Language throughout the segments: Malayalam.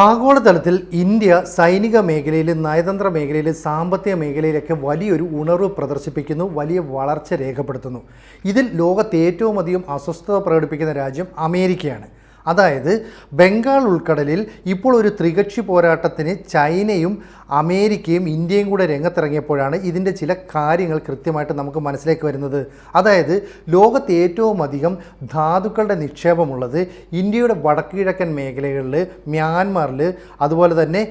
ആഗോളതലത്തിൽ ഇന്ത്യ സൈനിക മേഖലയിൽ നയതന്ത്ര മേഖലയിൽ സാമ്പത്തിക മേഖലയിലൊക്കെ വലിയൊരു ഉണർവ് പ്രദർശിപ്പിക്കുന്നു വലിയ വളർച്ച രേഖപ്പെടുത്തുന്നു. ഇതിൽ ലോകത്ത് ഏറ്റവും അധികം അസ്വസ്ഥത പ്രകടിപ്പിക്കുന്ന രാജ്യം അമേരിക്കയാണ്. അതായത് ബംഗാൾ ഉൾക്കടലിൽ ഇപ്പോൾ ഒരു ത്രികക്ഷി പോരാട്ടത്തിന് ചൈനയും അമേരിക്കയും ഇന്ത്യയും കൂടെ രംഗത്തിറങ്ങിയപ്പോഴാണ് ഇതിന്റെ ചില കാര്യങ്ങൾ കൃത്യമായിട്ട് നമുക്ക് മനസ്സിലേക്ക് വരുന്നത്. അതായത് ലോകത്ത് ഏറ്റവും അധികം ധാതുക്കളുടെ നിക്ഷേപമുള്ളത് ഇന്ത്യയുടെ വടക്ക് കിഴക്കൻ മേഖലകളിൽ മ്യാൻമാറിൽ അതുപോലെ തന്നെ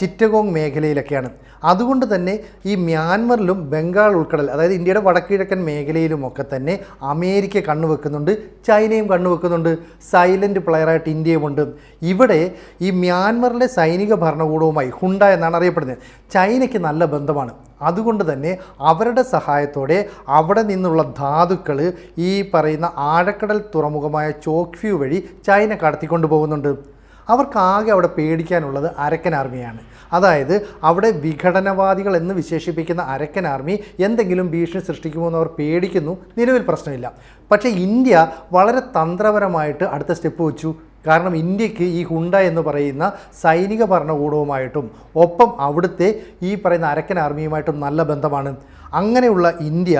ചിറ്റഗോങ് മേഖലയിലൊക്കെയാണ്. അതുകൊണ്ട് തന്നെ ഈ മ്യാൻമറിലും ബംഗാൾ ഉൾക്കടൽ അതായത് ഇന്ത്യയുടെ വടക്കിഴക്കൻ മേഖലയിലുമൊക്കെ തന്നെ അമേരിക്ക കണ്ണുവെക്കുന്നുണ്ട് ചൈനയും കണ്ണുവെക്കുന്നുണ്ട് സൈലന്റ് പ്ലെയറായിട്ട് ഇന്ത്യയുമുണ്ട്. ഇവിടെ ഈ മ്യാൻമറിലെ സൈനിക ഭരണകൂടവുമായി ഹുണ്ട എന്നാണ് അറിയപ്പെടുന്നത്. ചൈനയ്ക്ക് നല്ല ബന്ധമാണ്. അതുകൊണ്ട് തന്നെ അവരുടെ സഹായത്തോടെ അവിടെ നിന്നുള്ള ധാതുക്കൾ ഈ പറയുന്ന ആഴക്കടൽ തുറമുഖമായ ചോക്ഫ്യൂ വഴി ചൈന കടത്തിക്കൊണ്ടു പോകുന്നുണ്ട്. അവർക്കാകെ അവിടെ പേടിക്കാനുള്ളത് അരക്കൻ ആർമിയാണ്. അതായത് അവിടെ വിഘടനവാദികൾ എന്ന് വിശേഷിപ്പിക്കുന്ന അരക്കൻ ആർമി എന്തെങ്കിലും ഭീഷണി സൃഷ്ടിക്കുമോ എന്ന് അവർ പേടിക്കുന്നു. നിലവിൽ പ്രശ്നമില്ല. പക്ഷേ ഇന്ത്യ വളരെ തന്ത്രപരമായിട്ട് അടുത്ത സ്റ്റെപ്പ് വെച്ചു. കാരണം ഇന്ത്യയ്ക്ക് ഈ ഹുണ്ട എന്ന് പറയുന്ന സൈനിക ഭരണകൂടവുമായിട്ടും ഒപ്പം അവിടുത്തെ ഈ പറയുന്ന അരക്കൻ ആർമിയുമായിട്ടും നല്ല ബന്ധമാണ്. അങ്ങനെയുള്ള ഇന്ത്യ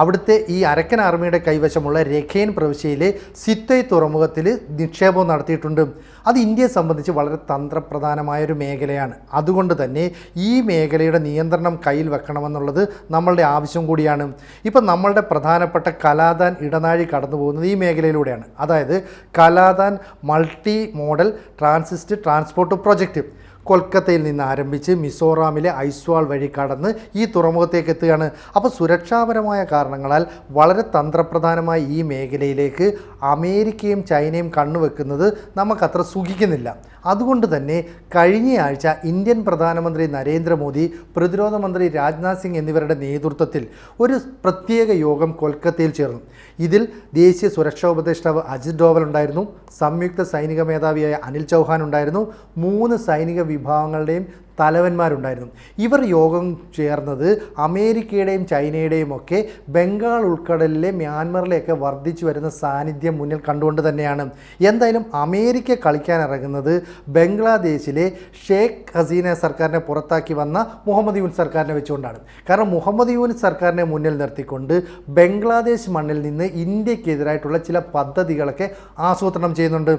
അവിടുത്തെ ഈ അരക്കൻ ആർമിയുടെ കൈവശമുള്ള രഖേൻ പ്രവിശ്യയിലെ സിത്തൈ തുറമുഖത്തിൽ നിക്ഷേപം നടത്തിയിട്ടുണ്ട്. അത് ഇന്ത്യയെ സംബന്ധിച്ച് വളരെ തന്ത്രപ്രധാനമായൊരു മേഖലയാണ്. അതുകൊണ്ട് തന്നെ ഈ മേഖലയുടെ നിയന്ത്രണം കയ്യിൽ വെക്കണമെന്നുള്ളത് നമ്മളുടെ ആവശ്യം കൂടിയാണ്. ഇപ്പം നമ്മളുടെ പ്രധാനപ്പെട്ട കലാദാൻ ഇടനാഴി കടന്നു പോകുന്നത് ഈ മേഖലയിലൂടെയാണ്. അതായത് Kaladan multi modal transit transport project. കൊൽക്കത്തയിൽ നിന്ന് ആരംഭിച്ച് മിസോറാമിലെ ഐസ്വാൾ വഴി കടന്ന് ഈ തുറമുഖത്തേക്ക് എത്തുകയാണ്. അപ്പോൾ സുരക്ഷാപരമായ കാരണങ്ങളാൽ വളരെ തന്ത്രപ്രധാനമായ ഈ മേഖലയിലേക്ക് അമേരിക്കയും ചൈനയും കണ്ണുവെക്കുന്നത് നമുക്കത്ര സുഖിക്കുന്നില്ല. അതുകൊണ്ട് തന്നെ കഴിഞ്ഞയാഴ്ച ഇന്ത്യൻ പ്രധാനമന്ത്രി നരേന്ദ്രമോദി പ്രതിരോധ മന്ത്രി രാജ്നാഥ് സിംഗ് എന്നിവരുടെ നേതൃത്വത്തിൽ ഒരു പ്രത്യേക യോഗം കൊൽക്കത്തയിൽ ചേർന്നു. ഇതിൽ ദേശീയ സുരക്ഷാ ഉപദേഷ്ടാവ് അജിത് ഡോവൽ ഉണ്ടായിരുന്നു സംയുക്ത സൈനിക മേധാവിയായ അനിൽ ചൗഹാൻ ഉണ്ടായിരുന്നു മൂന്ന് സൈനിക വിഭാഗങ്ങളുടെയും തലവന്മാരുണ്ടായിരുന്നു. ഇവർ യോഗം ചേർന്നത് അമേരിക്കയുടെയും ചൈനയുടെയും ഒക്കെ ബംഗാൾ ഉൾക്കടലിലെ മ്യാൻമറിലെയൊക്കെ വർദ്ധിച്ചു വരുന്ന സാന്നിധ്യം മുന്നിൽ കണ്ടുകൊണ്ട് തന്നെയാണ്. എന്തായാലും അമേരിക്ക കളിക്കാൻ ഇറങ്ങുന്നത് ബംഗ്ലാദേശിലെ ഷേഖ് ഹസീന സർക്കാരിനെ പുറത്താക്കി വന്ന മുഹമ്മദ് യൂൻ സർക്കാരിനെ വെച്ചുകൊണ്ടാണ്. കാരണം മുഹമ്മദ് യൂൻ സർക്കാരിനെ മുന്നിൽ നിർത്തിക്കൊണ്ട് ബംഗ്ലാദേശ് മണ്ണിൽ നിന്ന് ഇന്ത്യക്കെതിരായിട്ടുള്ള ചില പദ്ധതികളൊക്കെ ആസൂത്രണം ചെയ്യുന്നുണ്ട്.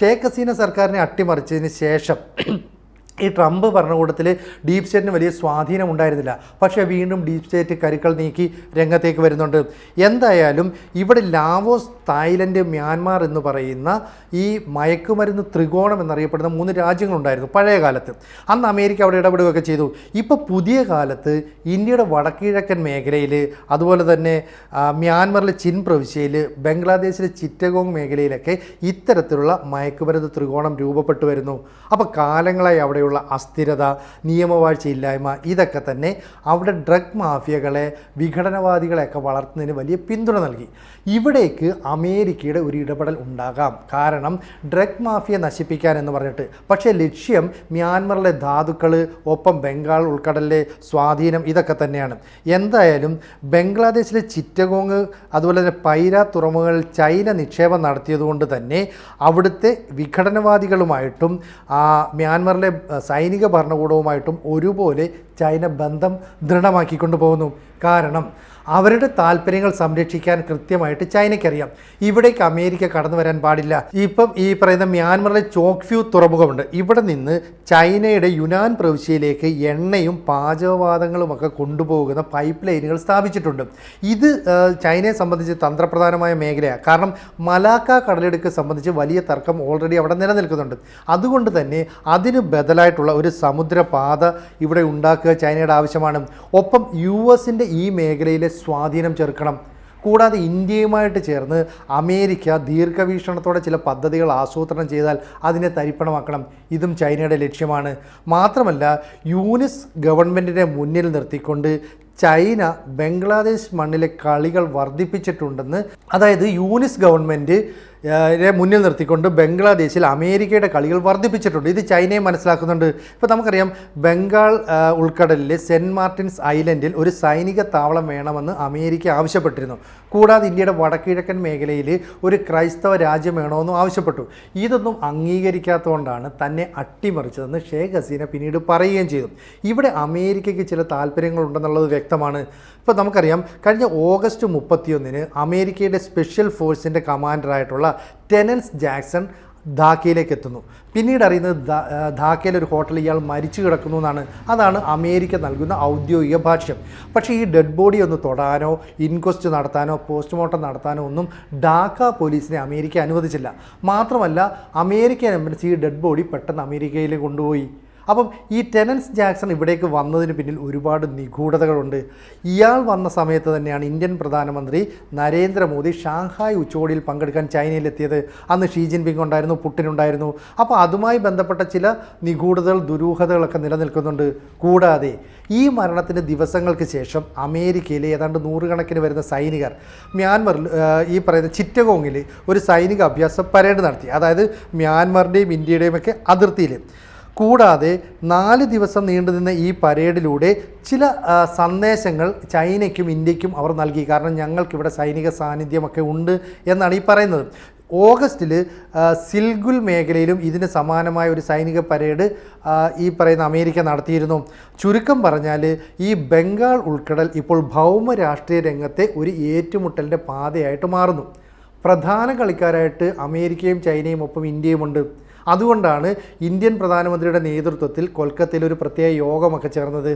ഷേഖ് ഹസീന സർക്കാരിനെ അട്ടിമറിച്ചതിന് ശേഷം ഈ ട്രംപ് ഭരണകൂടത്തിൽ ഡീപ് സ്റ്റേറ്റിന് വലിയ സ്വാധീനം ഉണ്ടായിരുന്നില്ല. പക്ഷേ വീണ്ടും ഡീപ് സ്റ്റേറ്റ് കരുക്കൾ നീക്കി രംഗത്തേക്ക് വരുന്നുണ്ട്. എന്തായാലും ഇവിടെ ലാവോസ് തായ്ലൻഡ് മ്യാൻമാർ എന്ന് പറയുന്ന ഈ മയക്കുമരുന്ന് ത്രികോണം എന്നറിയപ്പെടുന്ന മൂന്ന് രാജ്യങ്ങളുണ്ടായിരുന്നു പഴയ കാലത്ത് അന്ന് അമേരിക്ക അവിടെ ഇടപെടുകയൊക്കെ ചെയ്തു. ഇപ്പോൾ പുതിയ കാലത്ത് ഇന്ത്യയുടെ വടക്കിഴക്കൻ മേഖലയിൽ അതുപോലെ തന്നെ മ്യാൻമറിലെ ചിൻ പ്രവിശ്യയിൽ ബംഗ്ലാദേശിലെ ചിറ്റഗോങ് മേഖലയിലൊക്കെ ഇത്തരത്തിലുള്ള മയക്കുമരുന്ന് ത്രികോണം രൂപപ്പെട്ടു വരുന്നു. അപ്പോൾ കാലങ്ങളായി അവിടെയുള്ള അസ്ഥിരത നിയമവാഴ്ചയില്ലായ്മ ഇതൊക്കെ തന്നെ അവിടെ ഡ്രഗ് മാഫിയകളെ വിഘടനവാദികളെയൊക്കെ വളർത്തുന്നതിന് വലിയ പിന്തുണ നൽകി. ഇവിടേക്ക് അമേരിക്കയുടെ ഒരു ഇടപെടൽ ഉണ്ടാകാം. കാരണം ഡ്രഗ് മാഫിയ നശിപ്പിക്കാൻ എന്ന് പറഞ്ഞിട്ട്. പക്ഷേ ലക്ഷ്യം മ്യാൻമറിലെ ധാതുക്കൾ ഒപ്പം ബംഗാൾ ഉൾക്കടലിലെ സ്വാധീനം ഇതൊക്കെ തന്നെയാണ്. എന്തായാലും ബംഗ്ലാദേശിലെ ചിറ്റഗോങ് അതുപോലെ തന്നെ പൈര തുറമുഖങ്ങളിൽ ചൈന നിക്ഷേപം നടത്തിയതുകൊണ്ട് തന്നെ അവിടുത്തെ വിഘടനവാദികളുമായിട്ടും ആ, മ്യാൻമറിലെ സൈനിക ഭരണകൂടവുമായിട്ടും ഒരുപോലെ ചൈന ബന്ധം ദൃഢമാക്കിക്കൊണ്ടു പോകുന്നു. കാരണം അവരുടെ താല്പര്യങ്ങൾ സംരക്ഷിക്കാൻ കൃത്യമായിട്ട് ചൈനയ്ക്കറിയാം. ഇവിടേക്ക് അമേരിക്ക കടന്നു വരാൻ പാടില്ല. ഇപ്പം ഈ പറയുന്ന മ്യാൻമറിലെ ചോക്ഫ്യൂ തുറമുഖമുണ്ട്. ഇവിടെ നിന്ന് ചൈനയുടെ യുനാൻ പ്രവിശ്യയിലേക്ക് എണ്ണയും പാചകവാതങ്ങളുമൊക്കെ കൊണ്ടുപോകുന്ന പൈപ്പ് ലൈനുകൾ സ്ഥാപിച്ചിട്ടുണ്ട്. ഇത് ചൈനയെ സംബന്ധിച്ച് തന്ത്രപ്രധാനമായ മേഖലയാണ്. കാരണം മലാക്ക കടലെടുക്ക് സംബന്ധിച്ച് വലിയ തർക്കം ഓൾറെഡി അവിടെ നിലനിൽക്കുന്നുണ്ട്. അതുകൊണ്ട് തന്നെ അതിന് ബദലായിട്ടുള്ള ഒരു സമുദ്രപാത ഇവിടെ ഉണ്ടാക്കുക ചൈനയുടെ ആവശ്യമാണ്. ഒപ്പം യു എസിന്റെ ഈ മേഖലയിലെ സ്വാധീനം ചെറുക്കണം. കൂടാതെ ഇന്ത്യയുമായിട്ട് ചേർന്ന് അമേരിക്ക ദീർഘവീക്ഷണത്തോടെ ചില പദ്ധതികൾ ആസൂത്രണം ചെയ്താൽ അതിനെ തരിപ്പണമാക്കണം. ഇതും ചൈനയുടെ ലക്ഷ്യമാണ്. മാത്രമല്ല യൂനിസ് ഗവൺമെന്റിനെ മുന്നിൽ നിർത്തിക്കൊണ്ട് ചൈന ബംഗ്ലാദേശ് മണ്ണിലെ കളികൾ വർദ്ധിപ്പിച്ചിട്ടുണ്ടെന്ന് അതായത് യൂനിസ് ഗവൺമെന്റ് മുന്നിൽ നിർത്തിക്കൊണ്ട് ബംഗ്ലാദേശിൽ അമേരിക്കയുടെ കളികൾ വർദ്ധിപ്പിച്ചിട്ടുണ്ട്. ഇത് ചൈനയെ മനസ്സിലാക്കുന്നുണ്ട്. ഇപ്പോൾ നമുക്കറിയാം ബംഗാൾ ഉൾക്കടലിലെ സെന്റ് മാർട്ടിൻസ് ഐലൻഡിൽ ഒരു സൈനിക താവളം വേണമെന്ന് അമേരിക്ക ആവശ്യപ്പെട്ടിരുന്നു. കൂടാതെ ഇന്ത്യയുടെ വടക്കിഴക്കൻ മേഖലയിൽ ഒരു ക്രൈസ്തവ രാജ്യം വേണമെന്നും ആവശ്യപ്പെട്ടു. ഇതൊന്നും അംഗീകരിക്കാത്തതുകൊണ്ടാണ് തന്നെ അട്ടിമറിച്ചതെന്ന് ഷേഖ് ഹസീന പിന്നീട് പറയുകയും ചെയ്തു. ഇവിടെ അമേരിക്കയ്ക്ക് ചില താല്പര്യങ്ങളുണ്ടെന്നുള്ളത് വ്യക്തമാണ്. ഇപ്പോൾ നമുക്കറിയാം കഴിഞ്ഞ ഓഗസ്റ്റ് മുപ്പത്തിയൊന്നിന് അമേരിക്കയുടെ സ്പെഷ്യൽ ഫോഴ്സിന്റെ കമാൻഡറായിട്ടുള്ള ടെനൻസ് ജാക്സൺ ധാക്കയിലേക്ക് എത്തുന്നു. പിന്നീട് അറിയുന്നത് ധാക്കയിലെ ഒരു ഹോട്ടലിൽ ഇയാൾ മരിച്ചു കിടക്കുന്നു എന്നാണ്. അതാണ് അമേരിക്ക നൽകുന്ന ഔദ്യോഗിക ഭാഷ്യം. പക്ഷേ ഈ ഡെഡ് ബോഡി ഒന്ന് തൊടാനോ ഇൻക്വസ്റ്റ് നടത്താനോ പോസ്റ്റ്മോർട്ടം നടത്താനോ ഒന്നും ഡാക്ക പോലീസിനെ അമേരിക്ക അനുവദിച്ചില്ല. മാത്രമല്ല അമേരിക്കൻ എംബസി ഈ ഡെഡ് ബോഡി പെട്ടെന്ന് അമേരിക്കയിലേക്ക് കൊണ്ടുപോയി. അപ്പം ഈ ടെനൻസ് ജാക്സൺ ഇവിടേക്ക് വന്നതിന് പിന്നിൽ ഒരുപാട് നിഗൂഢതകളുണ്ട്. ഇയാൾ വന്ന സമയത്ത് തന്നെയാണ് ഇന്ത്യൻ പ്രധാനമന്ത്രി നരേന്ദ്രമോദി ഷാങ്ഹായ് ഉച്ചകോടിയിൽ പങ്കെടുക്കാൻ ചൈനയിലെത്തിയത്. അന്ന് ഷീ ജിൻപിങ് ഉണ്ടായിരുന്നു പുട്ടിൻ ഉണ്ടായിരുന്നു. അപ്പോൾ അതുമായി ബന്ധപ്പെട്ട ചില നിഗൂഢതകൾ ദുരൂഹതകളൊക്കെ നിലനിൽക്കുന്നുണ്ട്. കൂടാതെ ഈ മരണത്തിന് ദിവസങ്ങൾക്ക് ശേഷം അമേരിക്കയിലെ ഏതാണ്ട് നൂറുകണക്കിന് വരുന്ന സൈനികർ മ്യാൻമറിൽ ഈ പറയുന്ന ചിറ്റഗോങ്ങിൽ ഒരു സൈനിക അഭ്യാസ പരേഡ് നടത്തി. അതായത് മ്യാൻമറിന്റെയും ഇന്ത്യയുടെയും ഒക്കെ അതിർത്തിയിൽ കൂടാതെ നാല് ദിവസം നീണ്ടുനിന്ന ഈ പരേഡിലൂടെ ചില സന്ദേശങ്ങൾ ചൈനയ്ക്കും ഇന്ത്യക്കും അവർ നൽകി. കാരണം ഞങ്ങൾക്കിവിടെ സൈനിക സാന്നിധ്യമൊക്കെ ഉണ്ട് എന്നാണ് ഈ പറയുന്നത്. ഓഗസ്റ്റിൽ സിൽഗുൽ മേഖലയിലും ഇതിന് സമാനമായ ഒരു സൈനിക പരേഡ് ഈ പറയുന്ന അമേരിക്ക നടത്തിയിരുന്നു. ചുരുക്കം പറഞ്ഞാൽ ഈ ബംഗാൾ ഉൾക്കടൽ ഇപ്പോൾ ഭൗമ രാഷ്ട്രീയ രംഗത്തെ ഒരു ഏറ്റുമുട്ടലിന്റെ പാതയായിട്ട് മാറുന്നു. പ്രധാന കളിക്കാരായിട്ട് അമേരിക്കയും ചൈനയും ഒപ്പം ഇന്ത്യയുമുണ്ട് അതുകൊണ്ടാണ് ഇന്ത്യൻ പ്രധാനമന്ത്രിയുടെ നേതൃത്വത്തിൽ കൊൽക്കത്തയിൽ ഒരു പ്രത്യേക യോഗമൊക്കെ ചേർന്നത്.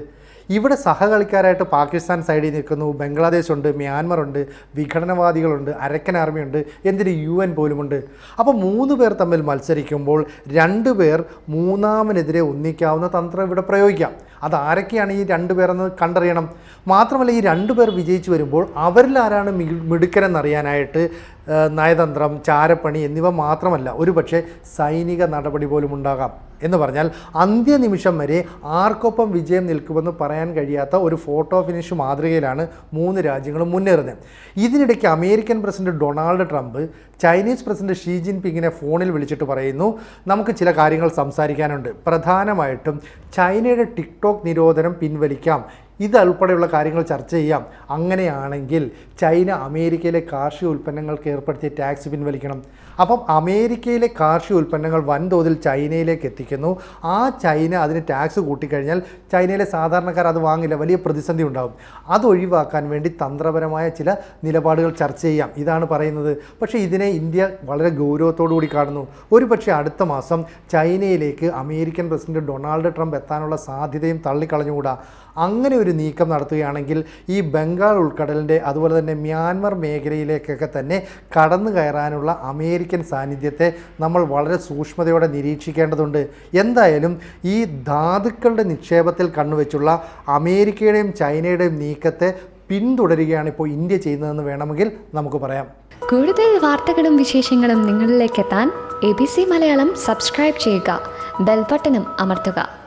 ഇവിടെ സഹകളിക്കാരായിട്ട് പാകിസ്ഥാൻ സൈഡിൽ നിൽക്കുന്നു. ബംഗ്ലാദേശ് ഉണ്ട് മ്യാൻമർ ഉണ്ട് വിഘടനവാദികളുണ്ട് അരക്കൻ ആർമി ഉണ്ട് എന്തിന് യു എൻ പോലുമുണ്ട് അപ്പോൾ മൂന്ന് പേർ തമ്മിൽ മത്സരിക്കുമ്പോൾ രണ്ട് പേർ മൂന്നാമനെതിരെ ഒന്നിക്കാവുന്ന തന്ത്രം ഇവിടെ പ്രയോഗിക്കാം. അത് ആരൊക്കെയാണ് ഈ രണ്ട് പേരെന്ന് കണ്ടറിയണം. മാത്രമല്ല ഈ രണ്ട് പേർ വിജയിച്ചു വരുമ്പോൾ അവരിൽ ആരാണ് മിടുക്കനെന്നറിയാനായിട്ട് നയതന്ത്രം ചാരപ്പണി എന്നിവ മാത്രമല്ല ഒരുപക്ഷെ സൈനിക നടപടി പോലും ഉണ്ടാകാം എന്ന് പറഞ്ഞാൽ അന്ത്യനിമിഷം വരെ ആർക്കൊപ്പം വിജയം നിൽക്കുമെന്ന് പറയാൻ കഴിയാത്ത ഒരു ഫോട്ടോ ഫിനിഷ് മാതൃകയിലാണ് മൂന്ന് രാജ്യങ്ങളും മുന്നേറുന്നത്. ഇതിനിടയ്ക്ക് American president Donald Trump Chinese president Xi ജിൻപിങ്ങിനെ ഫോണിൽ വിളിച്ചിട്ട് പറയുന്നു നമുക്ക് ചില കാര്യങ്ങൾ സംസാരിക്കാനുണ്ട്. പ്രധാനമായിട്ടും ചൈനയുടെ ടിക്ടോക്ക് നിരോധനം പിൻവലിക്കാം. ഇതുൾപ്പെടെയുള്ള കാര്യങ്ങൾ ചർച്ച ചെയ്യാം. അങ്ങനെയാണെങ്കിൽ ചൈന അമേരിക്കയിലെ കാർഷിക ഉൽപ്പന്നങ്ങൾക്ക് ഏർപ്പെടുത്തിയ ടാക്സ് പിൻവലിക്കണം അപ്പം അമേരിക്കയിലെ കാർഷിക ഉൽപ്പന്നങ്ങൾ വൻതോതിൽ ചൈനയിലേക്ക് എത്തിക്കുന്നു. ആ ചൈന അതിന് ടാക്സ് കൂട്ടിക്കഴിഞ്ഞാൽ ചൈനയിലെ സാധാരണക്കാർ അത് വാങ്ങില്ല. വലിയ പ്രതിസന്ധി ഉണ്ടാകും അത് ഒഴിവാക്കാൻ വേണ്ടി തന്ത്രപരമായ ചില നിലപാടുകൾ ചർച്ച ചെയ്യാം. ഇതാണ് പറയുന്നത്. പക്ഷേ ഇതിനെ ഇന്ത്യ വളരെ ഗൗരവത്തോടു കൂടി കാണുന്നു. ഒരു പക്ഷേ അടുത്ത മാസം ചൈനയിലേക്ക് അമേരിക്കൻ പ്രസിഡന്റ് ഡൊണാൾഡ് ട്രംപ് എത്താനുള്ള സാധ്യതയും തള്ളിക്കളഞ്ഞുകൂടാ. അങ്ങനെ ഒരു നീക്കം നടത്തുകയാണെങ്കിൽ ഈ ബംഗാൾ ഉൾക്കടലിന്റെ അതുപോലെ തന്നെ മ്യാൻമർ മേഖലയിലേക്കൊക്കെ തന്നെ കടന്നു കയറാനുള്ള അമേരിക്കൻ സാന്നിധ്യത്തെ നമ്മൾ വളരെ സൂക്ഷ്മതയോടെ നിരീക്ഷിക്കേണ്ടതുണ്ട്. എന്തായാലും ഈ ധാതുക്കളുടെ നിക്ഷേപത്തിൽ കണ്ണുവെച്ചുള്ള അമേരിക്കയുടെയും ചൈനയുടെയും നീക്കത്തെ പിന്തുടരുകയാണ് ഇപ്പോൾ ഇന്ത്യ ചെയ്യുന്നതെന്ന് വേണമെങ്കിൽ നമുക്ക് പറയാം. കൂടുതൽ വാർത്തകളും വിശേഷങ്ങളും നിങ്ങളിലേക്ക് എത്താൻ A B C Malayalam subscribe ചെയ്യുക. ബെൽബട്ടനും അമർത്തുക.